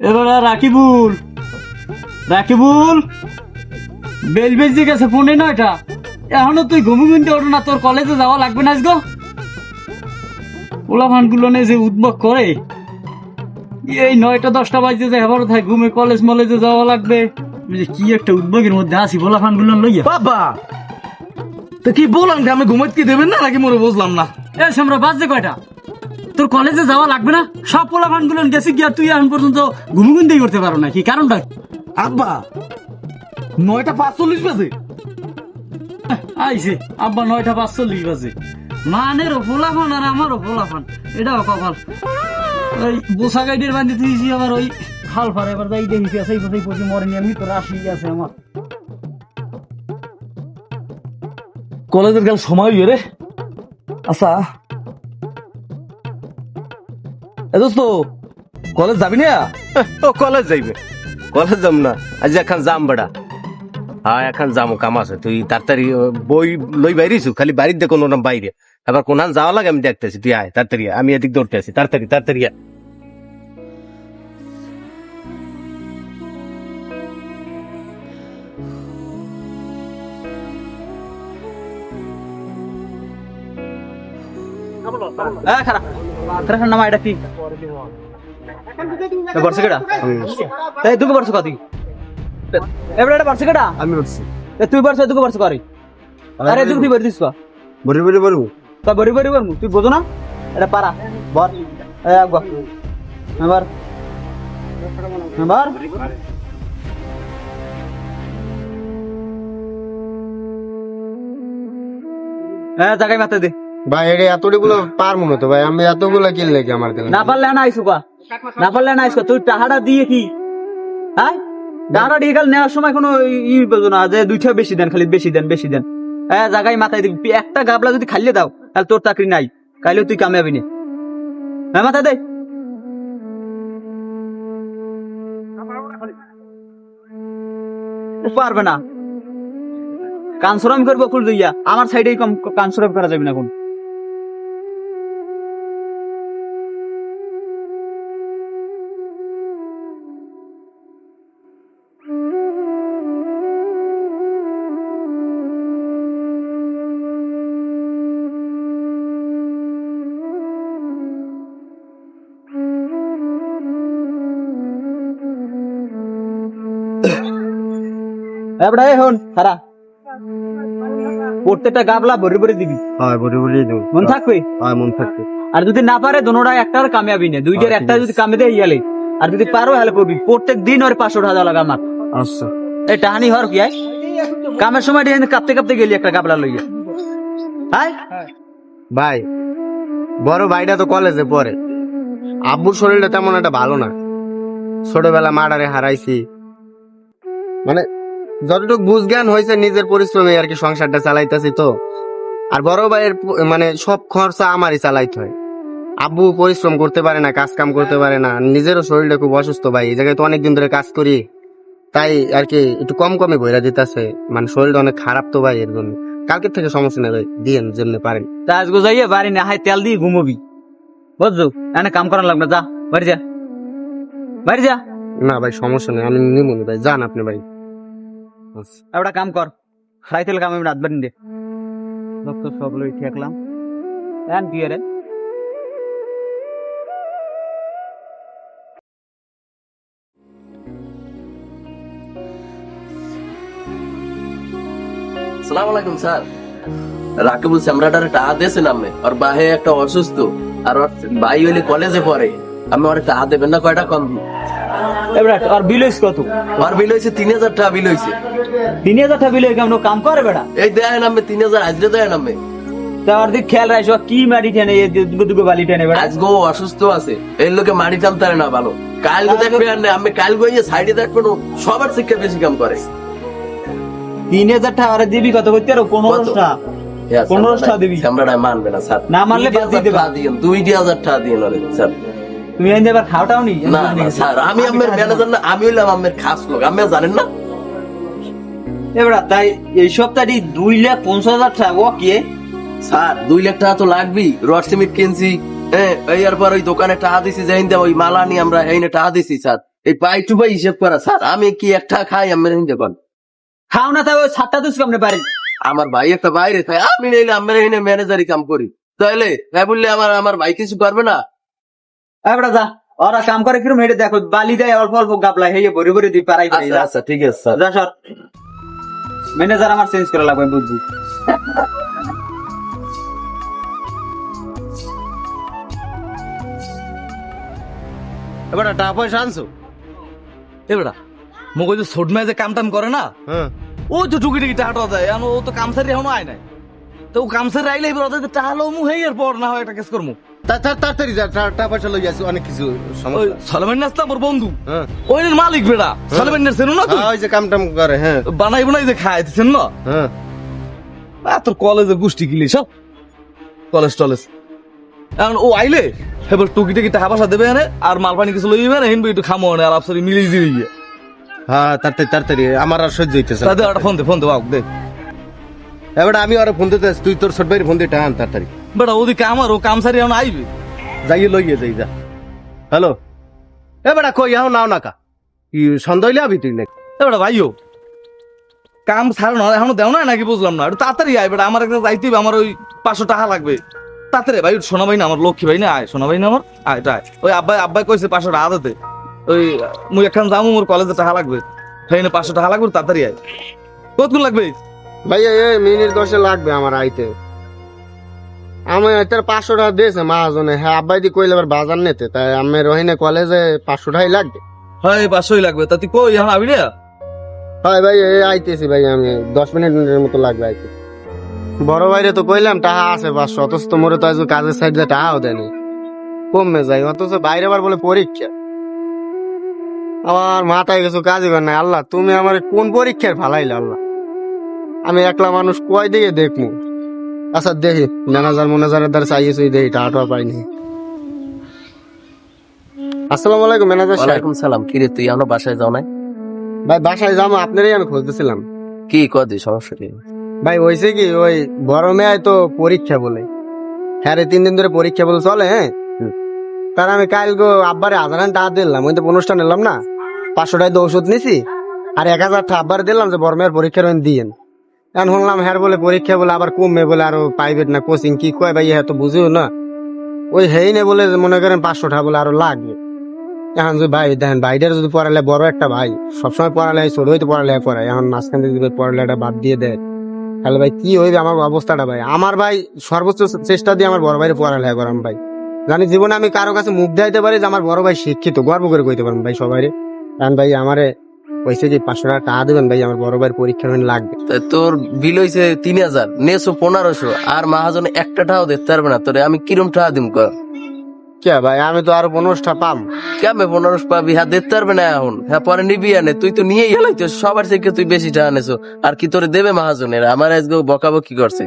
এবার রাকিবুল। রাকিবুল বেল বেজে গেছে ফোনে নয়টা। এখনও তুই ঘুমু গুনতে ওঠো না তোর কলেজে যাওয়া লাগবে না আজগো। ওলা ভানগুলো নে যে উদ্ভব করে। এই নয়টা দশটা বাজতে যায় আবার থাকে ঘুমে কলেজ মলেজে যাওয়া লাগবে। যে কি একটা উদ্যোগের মধ্যে আছি বলা ফানগুলো লইয়া। বাবা! তো কি বললাম যে আমি ঘুমাইতে কি দেবেন না? নাকি মোরে বুঝলাম না। এ সামরা বাজছে কয়টা? তোর কলেজে যাওয়া লাগবে না? সব পোলা ফানগুলো গেছে গিয়া তুই এখন পর্যন্ত ঘুমু গুনতেই করতে পারো না কি? কারণটা আব্বা নয়টা পাঁচচল্লিশ বাজে। আইছে আব্বা নয়টা পাঁচচল্লিশ বাজে। ফোলাফান আর আমারও এটাও কপাল। ওই বোসা গাইডের বান্ধি তুইছি আবার ওই খাল ফার এবার যাই দেখি আছে এই পড়ছি মরেনি আমি তো রাশি আছে আমার। কলেজের গেল সময় রে। আচ্ছা এ দোস্ত কলেজ যাবি না? ও কলেজ যাইবে। কলেজ যাম না আজ এখন যাম বেড়া। হ্যাঁ এখন যাম কাম আছে। তুই তাড়াতাড়ি বই লই বাইরিছু খালি বাড়ির দেখো না বাইরে। আবার কোনহান যাওয়া লাগে আমি দেখতেছি তুই আয় তাড়াতাড়ি আমি এদিক দৌড়তে আছি তাড়াতাড়ি তাড়াতাড়ি আয়। হ্যাঁ খারাপ। খারাপ নামা এটা কি বর্ষ কেটা তাই দুটো বর্ষ কত এবারে এটা বর্ষ কেটা আমি তুই বর্ষ দুটো বর্ষ করে আরে দুটো তুই বর্ষিস কা বলি বলি বলব তা বড়ি বলব তুই বোঝো না এটা পারা বর এ একবার এবার এবার হ্যাঁ জায়গায় মাথা দে ভাই এটা এতগুলো পারব না তো ভাই, আমি এতগুলো কিনলে কি আমার দিলে না পারলে না না পারলে না তুই টাহাটা দিয়ে কি? হ্যাঁ? টাহাটা দিয়ে খালি নেওয়ার সময় কোনো ই- বোঝো না, যে দুইটা বেশি দেন, খালি বেশি দেন বেশি দেন। হ্যাঁ জায়গায় মাথায় দিবি। একটা গাবলা যদি খাইলে দাও, তাহলে তোর চাকরি নাই। কাইলে তুই কামিয়াবি না। হ্যাঁ মাথা দে। পারবে না। কানসরাম করব ফুল দিয়া আমার সাইডেই কম কানসরাম করা যাবে না কোন সারা প্রত্যেকটা গাবলা ভরে ভরে দিবি। হয় দেবো। মন থাকবে? হয় মন থাকবে। আর যদি না পারে দোনোটা একটার কামিয়াবি না। দুইটার একটা যদি কামে দেয় ইয়ালে। আর যদি পারো হেলে করবি। প্রত্যেক দিন ওর পাঁচশো টাকা লাগে আমার আচ্ছা। এই টাহানি হর কি কামের সময় কাঁপতে কাঁপতে গেলি একটা গাবলা লইয়া। হাই ভাই বড় ভাইটা তো কলেজে পড়ে। আব্বুর শরীরটা তেমন একটা ভালো না। ছোটবেলা মাডারে হারাইছি। মানে যতটুকু বুঝ জ্ঞান হয়েছে নিজের পরিশ্রমে আর কি সংসারটা চালাইতেছি তো। আর বড় ভাইয়ের মানে সব খরচা আমারই চালাইতে হয়। আব্বু পরিশ্রম করতে পারে না কাজ কাম করতে পারে না। নিজেরও শরীরটা খুব অসুস্থ ভাই এই জায়গায় তো অনেকদিন ধরে কাজ করি। তাই আর কি একটু কম কমে বইরা দিতেছে। মানে শরীরটা অনেক খারাপ তো ভাই এর জন্য। কালকের থেকে সমস্যা নেই ভাই দিয়েন যেমনি পারেন। তা আজকে যাইয়ে বাড়ি না হাই তেল দিয়ে ঘুমবি। বুঝছ? এনে কাম করার লাগবে যা বাড়ি যা। বাড়ি যা। না ভাই সমস্যা নেই আমি নিমুনি ভাই যান আপনি ভাই। একটা কাম কর। তেল কাম রাত বাড়ি দে ডক্টর সব লই ঠেকলাম। এন কি রে সালাম আলাইকুম স্যার। রাকিবুল সামরাটার টাকা দিয়েছে নামে। আর বাহে একটা অসুস্থ আর ওর ভাই হইলে কলেজে পড়ে। আমি ওর টাকা দেবেন না কয়টা কম। এবার আর বিল হইস কত? আর বিল হয়েছে তিন হাজার টাকা বিল হয়েছে তিন হাজার টাকা বিল কেমন কাম করে বেটা এই দেয় নামে তিন হাজার আজকে দেয় নামে। তা আর দিক খেয়াল কি মারি টেনে দুগো দুগো বালি টেনে বেটা আজকেও অসুস্থ আছে এই লোকে টানতে না ভালো। কাল দেখবে আর আমি কাল গিয়ে সাইডে দেখবেন ও সবার শিক্ষা বেশি কাম করে। তিন হাজার টাকা আর দিবি কত করতে আর পনেরোশো টাকা। দিবি। সামরাটা মানবে না স্যার। না মানলে বাদ দিয়ে। দুই হাজার টাকা দিয়ে নরে স্যার। তুমি এনে এবার খাওয়াটাও নি না না স্যার আমি আমার ম্যানেজার না আমি হইলাম আমার খাস লোক আমি জানেন না? এবার তাই এই সপ্তাহে দুই লাখ পঞ্চাশ হাজার টাকা ও কে? স্যার দুই লাখ টাকা তো লাগবেই। রড সিমেন্ট কিনছি হ্যাঁ এই ওই দোকানে টাকা দিছি যাইন ওই মালা নিয়ে আমরা এই টাকা দিছি স্যার। এই পাই টু পাই হিসেব করা স্যার। আমি কি একটা খাই আমি খাও না তাই ওই সাতটা আমার ভাই একটা বাইরে আমি নিলে এখানে ম্যানেজারি কাম করি। তাহলে ভাই বললে আমার আমার ভাই কিছু করবে না? এবার যা ওরা কাম করে কিরম হেঁটে দেখো বালি দেয় অল্প অল্প গাবলা হেয়ে ভরে ভরে দিই পারাই আচ্ছা আচ্ছা ঠিক আছে স্যার। যা সর। ম্যানেজার আমার চেঞ্জ করা লাগবে বুঝছি। এবার টাকা পয়সা আনছো? এ বেটা মোক ওই যে ছোট মেয়ে যে কাম টাম করে না? হ্যাঁ। ও তো টুকি টুকি দেয় এখন ও তো কামসারি এখনও আয় নাই। তো ও কামসারি আইলে এবার ওদের টাকা লো মু হয়ে এরপর না হয় একটা কেস করমু। তাড়াতাড়ি যা টা- টাকা পয়সা লই যাচ্ছি অনেক কিছু ওই সমস্যা সলমেন নাস্তা মোর বন্ধু। হ্যাঁ। ওই মালিক সলমেন নাস্তা না হ্যাঁ, ওই যে কাম টাম করে হ্যাঁ। বানাই বানাই যে খায় না? হ্যাঁ। তোর কলেজে গোষ্ঠী সব? কলেজ টলেজ। এখন ও আইলে এবার টুকি টুকি টাকা পয়সা দেবে এনে আর মাল পানি কিছু লইবে না হিনবি একটু খামো আর আপসারি মিলিয়ে দিয়ে গিয়ে। হ্যাঁ তাড়াতাড়ি তাড়াতাড়ি আমার আর সহ্য হইতেছে না। ফোন দে ফোন দে দে। এবার আমি আর ফোন দিতে তুই তোর ছোট ভাইয়ের ফোন দিয়ে টাকা আন তাড়াতাড়ি। বেটা, ওদিকে আমার, ও কামসারি এখন আইবে। যাইয়ে লইয়ে যাই, যা। হ্যালো? এ বেটা, কই, এখন নাও না কা কি সন্দেহ আবি তুই নাকি? এবারে ভাইও। কাম ছাড়ো না এখনও দেও না নাকি, বুঝলাম না। একটু তাড়াতাড়ি আয় বেটা, আমার একটা যাইতে আমার ওই পাঁচশো টাকা লাগবে। তাড়াতাড়ি ভাই সোনা ভাই না আমার, লক্ষ্মী ভাই না, আয় সোনা ভাই না আমার। আয়, এটা ওই আব্বাই আব্বাই কইছে পাঁচশো টাকা দিতে ওই, মুই একখান যাব মোর কলেজে টাকা লাগবে। সেই না পাঁচশো টাকা লাগবে তাড়াতাড়ি আয়। কতক্ষণ লাগবে? ভাই মিনিট দশে লাগবে আমার আইতে। আমি তার পাঁচশো টাকা দিয়েছে মাহাজনে হ্যাঁ আব্বাই দি কইলে আবার বাজার নিতে। তাই আমি রহিনে কলেজে পাঁচশো টাকাই লাগবে। হয় পাঁচশোই লাগবে। তা তুই কই এখন আবি রে? হয় ভাই এই আইতেছি ভাই আমি দশ মিনিটের মতো লাগবে আইতে। বড় ভাইরে তো কইলাম টাকা আছে পাঁচশো অথচ তো মোরে তো আজ কাজের সাইডে টাকাও দেয়নি। কমে যাই অথচ বাইরে আবার বলে পরীক্ষা। আমার মাথায় কিছু কাজই কর নাই আল্লাহ তুমি আমার কোন পরীক্ষার ফালাইলে আল্লাহ? আমি একলা মানুষ কয় দিকে দেখমু? আচ্ছা দেখি। ম্যানেজার ম্যানেজারের দ্বারা চাইয়েছি দেখি টাকাটা পাইনি। আসসালামু আলাইকুম ম্যানেজার সাহেব। ওয়ালাইকুম সালাম। কি রে তুই এখনও বাসায় যাও নাই? ভাই বাসায় যাব আপনারই আমি খুঁজতেছিলাম। কি কদি সমস্যা কি? ভাই হয়েছে কি ওই বড় মেয়ে তো পরীক্ষা বলে। হ্যাঁ রে তিন দিন ধরে পরীক্ষা বলে চলে হ্যাঁ? তার আমি কাল গো আব্বারে হাজার টাকা দিলাম ওই তো অনুষ্ঠান এলাম না। পাঁচশো টাকা ওষুধ নিছি আর এক হাজার টাকা আব্বার দিলাম যে বড় মেয়ের পরীক্ষার দিয়েন। এখন শুনলাম হ্যাঁ বলে পরীক্ষা বলে আবার কমবে বলে আরও প্রাইভেট না কোচিং কি কয় ভাই হ্যাঁ তো বুঝিও না। ওই হেই নে বলে মনে করেন পাঁচশো টাকা বলে আরও লাগবে। এখন যদি ভাই, দেখেন ভাইটার যদি পড়ালে বড় একটা ভাই, সবসময় পড়ালে ছোট হইতে পড়ালে পড়ায়। এখন মাঝখান থেকে যদি পড়ালেটা বাদ দিয়ে দেয়, তাহলে ভাই কি হইবে আমার অবস্থাটা ভাই? আমার ভাই সর্বোচ্চ চেষ্টা দিয়ে আমার বড় ভাইয়ের পড়ালেখা করাম ভাই। জানি জীবনে আমি কারও কাছে মুখ দেখাইতে পারি যে আমার বড় ভাই শিক্ষিত, গর্ব করে কইতে পারব ভাই সবাই কারণ ভাই আমারে কইছে কি পাঁচশো টাকা টাকা দেবেন ভাই আমার বড় ভাইয়ের পরীক্ষা লাগবে। তোর বিল হইছে তিন হাজার নেছো পনেরোশো আর মাহাজনে একটা টাকাও দিতে পারবে না তোরে আমি কিরম টাকা দিম কর? কে ভাই আমি তো আরও পনেরোটা পাম। কেমন পনেরোশো পাবি? হ্যাঁ দিতে পারবে না এখন। হ্যাঁ পরে নিবি আনে তুই তো নিয়েই গেলাইছিস সবার থেকে তুই বেশি টাকা নেছো। আর কি তোরে দেবে মাহাজনের? আমার আজকে বকাবকি করছে।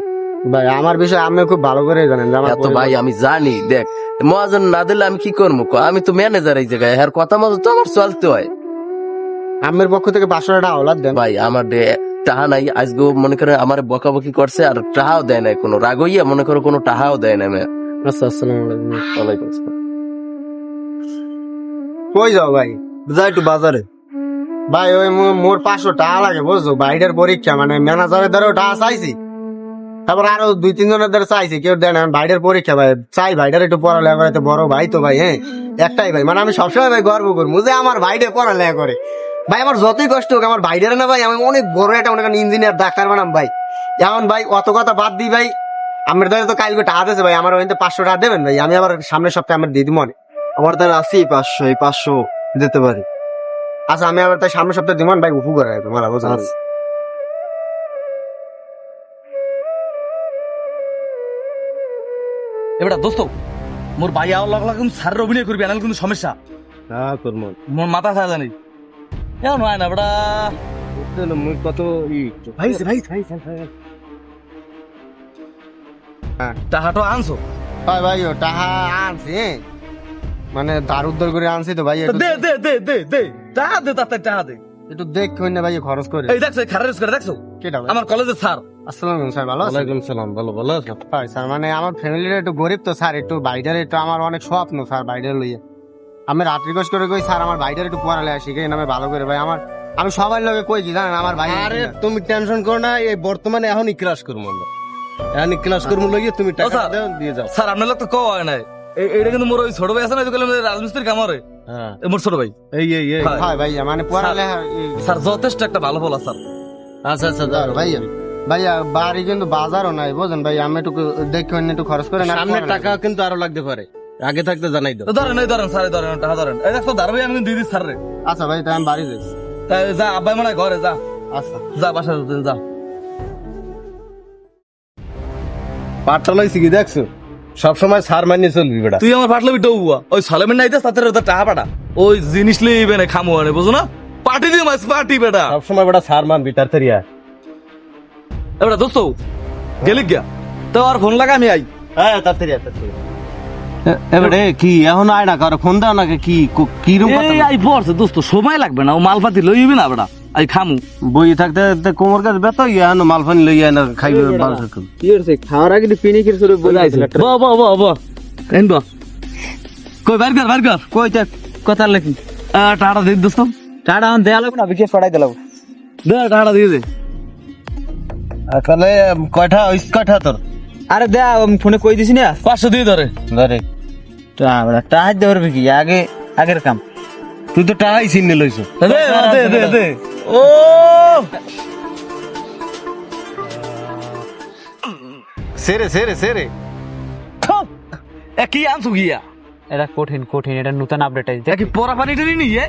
ভাই আমার বিষয়ে আপনি খুব ভালো করে জানেন যে আমার এত ভাই আমি জানি দেখ মহাজন না দিলে আমি কি করব? ক? আমি তো ম্যানেজার এই জায়গায় আর কথা মতো তো আমার চলতে হয়। আমের পক্ষ থেকে পাঁচশো টাকা ওলাদ দেন। ভাই আমার টাহা নাই আজকে মনে করে আমার বকাবকি করছে আর টাহাও দেয় না কোনো। রাগ হইয়া মনে করো কোনো টাহাও দেয় না আমি আচ্ছা আসসালামু আলাইকুম। ওয়ালাইকুম আসসালাম। কই যাও ভাই? যাই একটু বাজারে। ভাই ওই মোর পাঁচশো টাকা লাগে বুঝছ? বাইরের পরীক্ষা মানে ম্যানেজারের দ্বারাও টাকা চাইছি। তারপর আরও দুই তিন জনের দ্বারা চাইছি কেউ দেন আমি বাইরের পরীক্ষা ভাই চাই ভাইটার একটু পড়ালেখা করে বড় ভাই তো ভাই হ্যাঁ? একটাই ভাই। মানে আমি সবসময় ভাই গর্ব করব যে আমার ভাইটা পড়ালেখা করে। ভাই আমার যতই কষ্ট হোক আমার ভাইটার না ভাই আমি অনেক বড় একটা মনে করেন ইঞ্জিনিয়ার ডাক্তার বানাম ভাই। এখন ভাই অত কথা বাদ দিই ভাই। আমার দ্বারা তো কালকে টাকা দিয়েছে ভাই আমার ওইতে পাঁচশো টাকা দেবেন ভাই। আমি আবার সামনের সপ্তাহে আমার দিদি মনে আমার দ্বারা আছি পাঁচশো এই পাঁচশো দিতে পারি। আচ্ছা আমি আবার তাই সামনের সপ্তাহে দিমান ভাই উপু করে তোমার বুঝলাম আচ্ছা। এবার দোস্ত মোর ভাই আওয়ার লাগ লাগুন স্যারের অভিনয় করবি আনাল কিন্তু সমস্যা। হ্যাঁ করব মোর মাথা খাওয়া জানি এমন হয় না বেটা কত ই ভাই ভাই ভাই টাকাটা আনছো ভাই ভাই ও টাকা আনছি? মানে ধার উদ্ধার করে আনছি তো ভাই একটু দে দে দে দে দে। টাকা দে তাতে টাকা দে। একটু দেখ কই না ভাই খরচ করে। এই দেখছ খারাপ করে দেখছ? কেটা আমার কলেজের স্যার আসসালামু আলাইকুম স্যার ভালো আছেন? ওয়ালাইকুম সালাম ভালো ভালো আছো ভাই স্যার মানে আমার ফ্যামিলির একটু গরিব তো স্যার একটু বাইরের একটু আমার অনেক স্বপ্ন স্যার বাইরের লইয়ে। আমি রাত রিকোয়েস্ট করে কই স্যার আমার ভাইটার একটু পড়ালে শিখে নামে ভালো করে ভাই আমার আমি সবার লগে কইছি জানেন আমার ভাই আরে তুমি টেনশন করো না এই বর্তমানে এখনই ক্লাস করব আমরা। এখনই ক্লাস করব লইয়ে তুমি টাকা দাও, দিয়ে যাও। স্যার আপনার লোক তো কও হয় নাই। এ- এইটা কিন্তু মোর ওই ছোট ভাই আছে না যেগুলো রাজমিস্ত্রি কামরে হ্যাঁ। মোর ছোট ভাই। এই এই এই। হ্যাঁ। হয় ভাইয়া মানে পড়ালে স্যার যথেষ্ট একটা ভালো ফল স্যার। আচ্ছা আচ্ছা দাও ভাইয়া। ভাইয়া বাড়ি কিন্তু বাজারও নাই বুঝেন ভাই আমি একটু দেখি অন্য একটু খরচ করে না সামনে টাকা কিন্তু আরও লাগতে পারে। আগে থাকতে জানাই দাও। ধরেন এই ধরেন স্যার ধরেন টাকা ধরেন এই দেখো ভাই আমি দিদি স্যার রে। আচ্ছা ভাই তাই আমি বাড়ি যাচ্ছি তাই যা আব্বাই মনে ঘরে যা। আচ্ছা। যা বাসা যা পাটটা লইছি কি দেখছ? সবসময় সার মানিয়ে চলবি বেটা। তুই আমার বিটো হুয়া ওই সালেমের নাইতে সাথে ওদের টাকা পাঠা ওই জিনিস লইবে না খামু আনে বুঝো না? পার্টি দিয়ে মাছ পার্টি বেটা। সবসময় বেটা সার মানবি তার তারিয়া। এবার দোস্ত গেলি গিয়া? তো আর ফোন লাগা আমি আই। হ্যাঁ তার তারিয়া তার এবারে কি এখন আয় না কারও ফোন দাও নাকি কি কি রকম এই আই পড়ছে দোস্ত সময় লাগবে না ও মালপাতি লইবি না বেটা। আই খামু। বই থাকতে কোমর কাছে ইয়া এখন মালফানি লইয়া না খাইবে মানুষ কি হচ্ছে খাওয়ার আগে পিনি কি করে বলাইছিল বাহ বাহ বাহ বাহ এন বাহ কই বাইর কর বাইর কর। কই তা কথা লেখি। আহ, টাটা দিয়ে দোস্ত। টাটা আন দেয়া লাগবে না পড়াই দিলাম দে টাটা দিয়ে দে। তাহলে কয়টা ওই কয়টা তোর? আরে দেয়া আমি ফোনে কই দিছি না? পাঁচশো দিয়ে ধরে। ধরে। টাকা টাকা দেবে কি? আগে আগের কাম। তুই তো টাকাই চিনে লইছো। দে দে দে দে ও! সেরে সেরে সেরে। এ কি আনছু গিয়া? এটা কঠিন কঠিন এটা নতুন আপডেট আছে কি পরা পানি টানি নিয়ে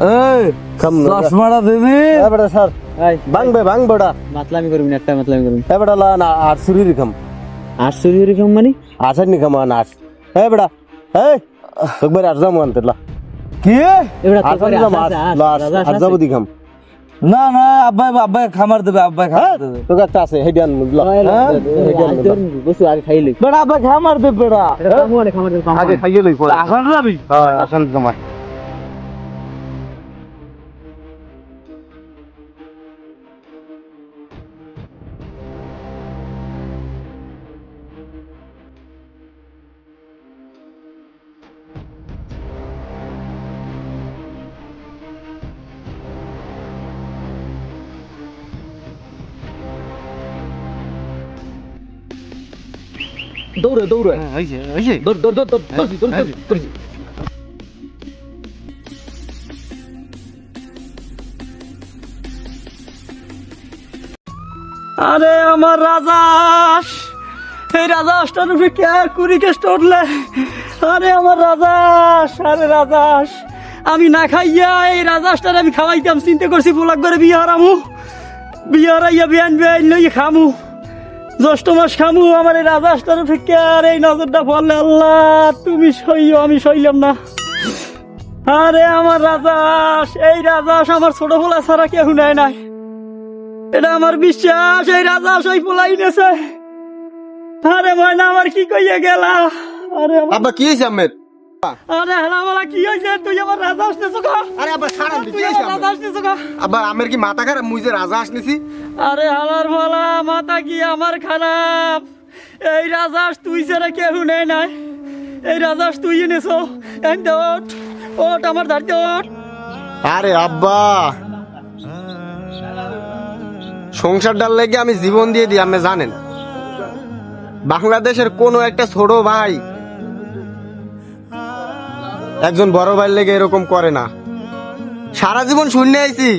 এই কাম চশমাটা দিবি? এবারে স্যার ভাঙবে ভাঙ মাতলামি করবি না একটা মাতলামি করবি। এবারে লা না আর সুরি রিখাম আটশো এরকম মানে? আসার নি খাম আস এ বেড়া এই একবার আর যাব আনতে লা। কি? এবার আর যাব আর যাব দিখাম না না আব্বাই আব্বাই খামার দেবে আব্বাই খামার দেবে। তোকে একটা আছে হেডি আন মুজলা বসু আগে খাইলি বেড়া আব্বাই খামার দেবে বেড়া আগে খাইয়ে লই পড়া এখন যাবি হ্যাঁ আসান তোমার দৌড়ে দৌড়ে হইছে হইছে দৌড় দৌড় দৌড় দৌড় দৌড় দৌড় দৌড় আরে আমার রাজাস এই রাজাসটার উপরে কে? কুড়ি কেষ্ট উঠলে। আরে আমার রাজাস আরে রাজাস আমি না খাইয়া এই রাজাসটার আমি খাওয়াইতাম। চিন্তা করছি পোলাক করে বিয়ে হারামু। বিয়ে হারাইয়া বিয়ান বিয়ান লই খামু। জ্যৈষ্ঠ মাস খামু, আমার এই রাজা উপরে কে আর এই নজরটা পড়লে আল্লাহ, তুমি সইও, আমি সইলাম না। আরে আমার রাজাস এই রাজাস আমার ছোট পোলা ছাড়া কেউ নেয় নাই। এটা আমার বিশ্বাস, এই রাজাস ওই পোলাই নেছে। আরে ময়না, আমার কি কইয়া গেলা? আরে আব্বা, কি হয়েছে আমের আরে হালামালা কি হয়েছে তুই আমার রাজা আসতেছ গা আরে আব্বা ছাড়ান আমার রাজা আসতেছ গা আব্বা আমের কি মাথা খারাপ? মুই যে রাজা আসনেছি আরে হালার বলা মাথা কি আমার খারাপ? এই রাজাস তুই ছাড়া কেউ নেই নাই। এই রাজাস তুই এনেছো। এনতে ওঠ ওঠ আমার ধারতে ওঠ। আরে আব্বা। সংসারটার লেগে আমি জীবন দিয়ে দিই আপনি জানেন। বাংলাদেশের কোনো একটা ছোট ভাই একজন বড় ভাইয়ের লেগে এরকম করে না। সারা জীবন শূন্য আইছি।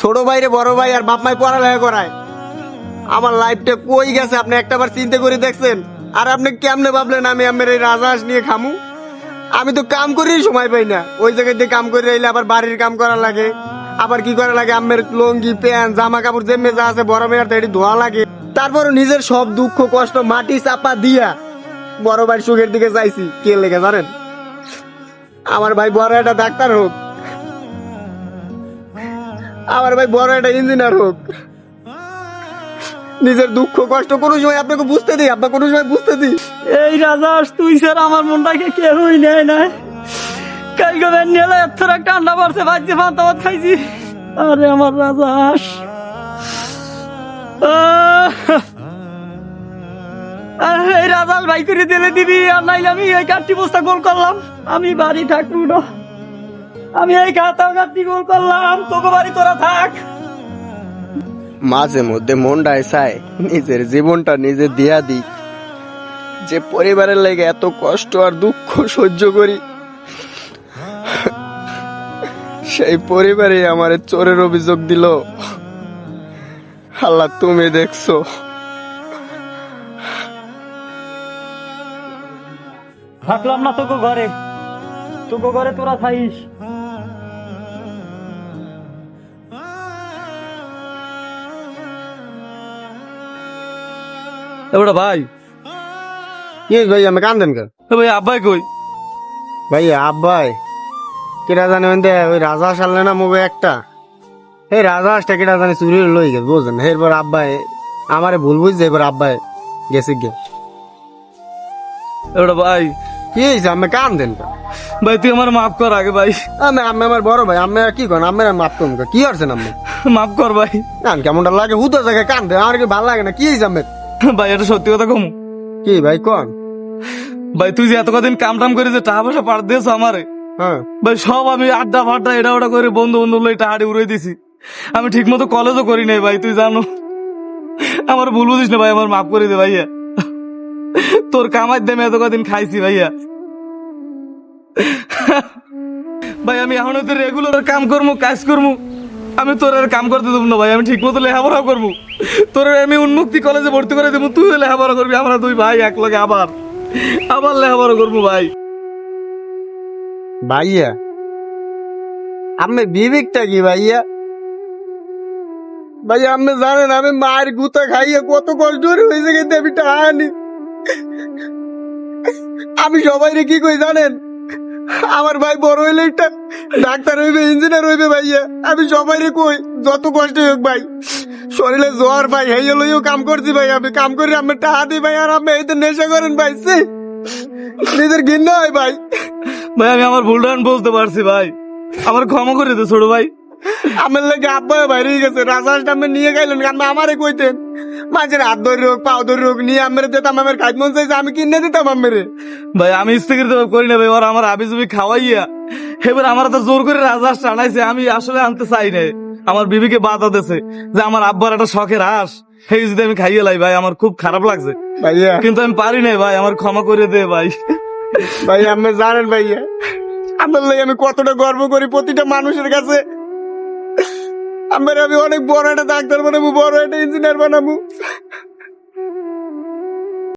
ছোট ভাইরে বড় ভাই আর বাপ মাই পড়ালেখা করায়। আমার লাইফটা কই গেছে? আপনি একটাবার চিন্তা করে দেখছেন। আর আপনি কেমনে ভাবলেন আমি আমার এই রাজহাঁস নিয়ে খামু? আমি তো কাম করেই সময় পাই না। ওই জায়গায় দিয়ে কাম করে এলে আবার বাড়ির কাম করা লাগে। আবার কি করা লাগে? আমের লঙ্গি, প্যান্ট জামা কাপড় যা আছে, বড় মেয়ের তেড়ি ধোয়া লাগে। তারপরে নিজের সব দুঃখ, কষ্ট মাটি চাপা দিয়া বড় ভাই সুখের দিকে চাইছি কে লেগে জানেন? আমার ভাই বড় একটা ডাক্তার হোক। আমার ভাই বড় একটা ইঞ্জিনিয়ার হোক। নিজের দুঃখ কষ্ট কোনো সময় আপনাকে বুঝতে দিই আপনার কোনো সময় বুঝতে দিই। এই রাজাস তুই স্যার আমার মনটাকে কেউই নেয় না কালকে বেন নিয়ে এত একটা আন্ডা পড়ছে ফান্তা ভাত খাইছি। আরে আমার রাজাস আহ রাজাল ভাই করে দিলে দিবি, আর নাইলে আমি এই কাঠটি বস্তা গোল করলাম। আমি বাড়ি থাকব না। আমি এই খাতা কাঠটি গোল করলাম। তোকে বাড়ি তোরা থাক। মাঝে মধ্যে মনটায় চায় নিজের জীবনটা নিজে দিয়া দিই। যে পরিবারের লেগে এত কষ্ট আর দুঃখ সহ্য করি, সেই পরিবারে আমার চোরের অভিযোগ দিল। আল্লাহ তুমি দেখছ। থাকলাম না তোকে ঘরে। তোকে ঘরে তোরা থাইস এবার ভাই। কি ভাই আমি ভাই আব্বাই কই? ভাই আব্বাই। কেটা জানে ওই ওই রাজা সারলে না মুভি একটা? এই রাজা হাঁসটা কেটা জানে চুরি লই গেছে বুঝলেন। এরপর আব্বাই আমারে ভুল বুঝছে এবার আব্বাই গেছে গে এবার ভাই কি হয়েছে আমি কান দেন ভাই তুই আমার মাফ কর আগে ভাই। আমি আমি আমার বড় ভাই আমি কি করেন? আমি মাপ কম কি করছেন আপনি? মাফ কর ভাই। কান কেমনটা লাগে? হুতো জায়গায় কান দেন। আমার কি ভালো লাগে না? কি হয়েছে আমি ভাই এটা সত্যি কথা কম। কি ভাই কোন? ভাই তুই যে এত কদিন কাম টাম করে যে টাকা পয়সা পাঠ দিয়েছ আমারে হ্যাঁ। ভাই সব আমি আড্ডা ফাড্ডা এটা ওটা করে বন্ধু বন্ধু লই টাহাড়ি উড়াই দিছি। আমি ঠিক মতো কলেজও করি নাই ভাই তুই জানো। আমার ভুল বুঝিস না ভাই আমার মাফ করে দে ভাইয়া। তোর কামাই দেমে এত কদিন খাইছি ভাইয়া। ভাই, আমি এখন তো রেগুলার কাম করব কাজ করব আমি তোর আর কাম করতে দেবো না ভাই, আমি ঠিক মতো লেখাপড়া করব তোর আমি উন্মুক্তি কলেজে ভর্তি করে দেবো তুই লেখাপড়া করবি, আমরা দুই ভাই এক লগে আবার। আবার লেখাপড়া করব ভাই। ভাইয়া আমি বিবেকটা কি ভাইয়া? ভাইয়া আপনি জানেন, আমি মায়ের গুতা খাইয়ে কত কষ্ট হয়েছে কিন্তু আমি টানি আমি সবাই কি কই জানেন? আমার ভাই বড় হইলে একটা ডাক্তার হইবে ইঞ্জিনিয়ার হইবে ভাইয়া। আমি সবাই কই, যত কষ্ট হোক ভাই। শরীরে জ্বর ভাই হেয়ে লইও কাম করছি ভাই। আমি কাম করি আমি টাকা দিই ভাই, আর আমি এই তো নেশা করেন ভাই। নিজের ঘৃণা হয় ভাই। ভাই, আমি আমার ভুল আমি বুঝতে পারছি ভাই। আমার ক্ষমা করে দে ছোট ভাই। আমার লাগে আব্বা বাইরে গেছে রাজাসটা আমি নিয়ে গেলেন আমি আমারে কইতেন মাঝের হাত ধরে হোক পাও ধরে হোক নিয়ে আমার দিতাম আমার কাজ মন চাইছে আমি কিনে দিতাম আমারে। ভাই আমি স্থিকৃত করি না ভাই ওরা আমার আবি জুবি খাওয়াইয়া এবার আমার তো জোর করে রাজা টানাইছে আমি আসলে আনতে চাই না আমার বিবিকে বাধা দিছে যে আমার আব্বার একটা শখের হাঁস সেই যদি আমি খাইয়ে লাই ভাই আমার খুব খারাপ লাগছে। ভাইয়া। কিন্তু আমি পারি নাই ভাই আমার ক্ষমা করে দে ভাই। ভাই আপনি জানেন ভাইয়া আমার লাগে আমি কতটা গর্ব করি প্রতিটা মানুষের কাছে। আমরা আমি অনেক বড় একটা ডাক্তার বানাবো বড় একটা ইঞ্জিনিয়ার বানাবো।